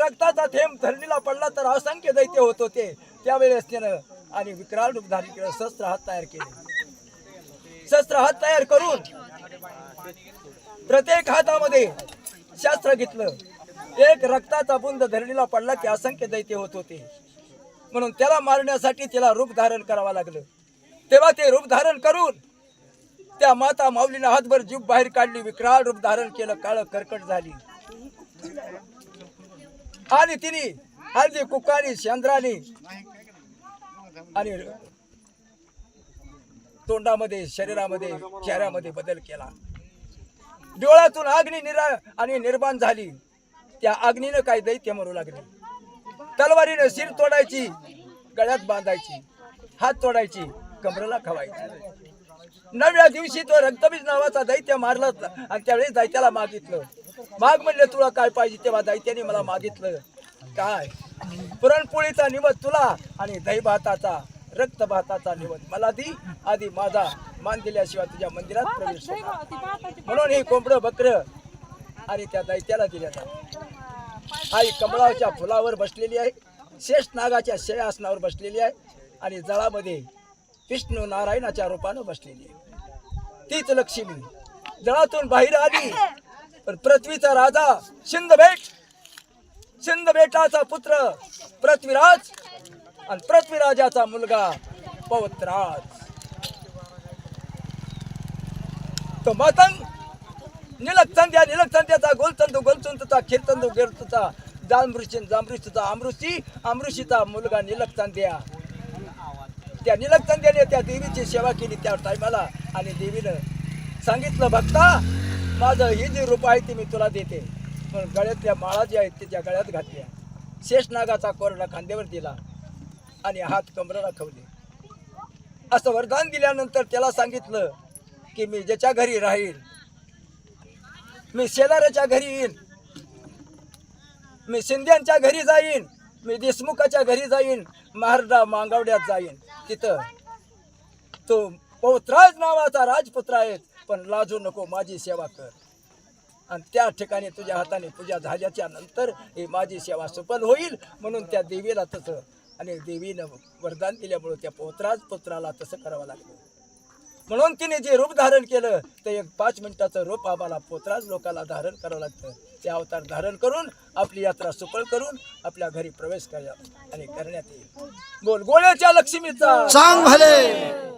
रक्ताचा थेंब धरणीला पडला तर असंख्य दैत्य होत होते. त्यावेळेस त्यानं आणि विकराळ रूप धारण केलं शस्त्र हात तयार केले. शस्त्र हात तयार करून प्रत्येक हातामध्ये शास्त्र घेतलं. एक रक्ताचा बुंद धरणीला पडला की असंख्य दैत्य होत होते. म्हणून त्याला मारण्यासाठी त्याला रूप धारण करावं लागलं. तेव्हा ते रूप धारण करून त्या माता माऊलीने हातभर जीव बाहेर काढली. विकराळ रूप धारण केलं. काळ कर्कट झाली. आणि तिने हळदी कुकानी शेंद्रानी आणि तोंडामध्ये शरीरामध्ये चेहऱ्यामध्ये बदल केला. डोळ्यातून अग्नी निरा आणि निर्माण झाली. त्या अग्नीनं काही दैत्य मरू लागले? तलवारीनं शिर तोडायची गळ्यात बांधायची हात तोडायची कमरेला खवायची. नवव्या दिवशी तो रक्तबीज नावाचा दैत्य मारला आणि त्यावेळेस दैत्याला मागितलं. माग म्हणले तुला काय पाहिजे? तेव्हा दैत्याने मला मागितलं काय? पुरणपोळीचा निवत तुला आणि दही भाताचा रक्त भाताचा निवत मला दी. आधी माझा मान दिल्याशिवाय तुझ्या मंदिरात प्रवेश. म्हणून हे कोंबडं बकर आणि त्या दैत्याला दिल्या जात आई कमळाच्या फुलावर बसलेली आहे. शेष नागाच्या शयासनावर बसलेली आहे. आणि जळामध्ये विष्णू नारायणाच्या रूपानं बसलेली आहे. तीच लक्ष्मी जळातून बाहेर आली. पण पृथ्वीचा राजा शिंदबेट शिंदबेटाचा पुत्र पृथ्वीराज आणि पृथ्वीराजाचा मुलगा पवत्राज तो मतंग निलक या निलक गोलचंद गोलचंदू खिरचंद खिरचंदू गिरतूचा जांभृषी जांभृषीचा अमृषी अमृषीचा मुलगा निलकचंद्या त्या निलकचंद्याने त्या देवीची सेवा केली त्या टायमाला आणि देवीनं सांगितलं भक्ता माझं ही जी रूप आहे ती मी तुला देते. पण गळ्यातल्या माळा ज्या आहेत त्याच्या गळ्यात घातल्या. शेषनागाचा कोरडा खांद्यावर दिला आणि हात कमराला खवले असं वरदान दिल्यानंतर त्याला सांगितलं की मी ज्याच्या घरी राहील मी शेजाऱ्याच्या घरी येईन मी शिंद्यांच्या घरी जाईन मी देशमुखाच्या घरी जाईन महारडा मांगावड्यात जाईन. तिथं तो पौत्राज नावाचा राजपुत्र आहे पण लाजू नको माझी सेवा कर. आणि त्या ठिकाणी तुझ्या हाताने पूजा झाल्याच्यानंतर ही माझी सेवा सफल होईल म्हणून त्या देवीला तसं आणि देवीनं वरदान दिल्यामुळं त्या पौत्राज पुत्राला तसं करावं लागलं. म्हणून तिने जे रूप धारण केलं ते एक पाच मिनिटाचं रूप आम्हाला पोत्राज लोकाला धारण करावं लागतं. ते अवतार धारण करून आपली यात्रा सुफळ करून आपल्या घरी प्रवेश करा आणि करण्यात येईल. बोल गोळ्याच्या लक्ष्मीचा. सांग भले.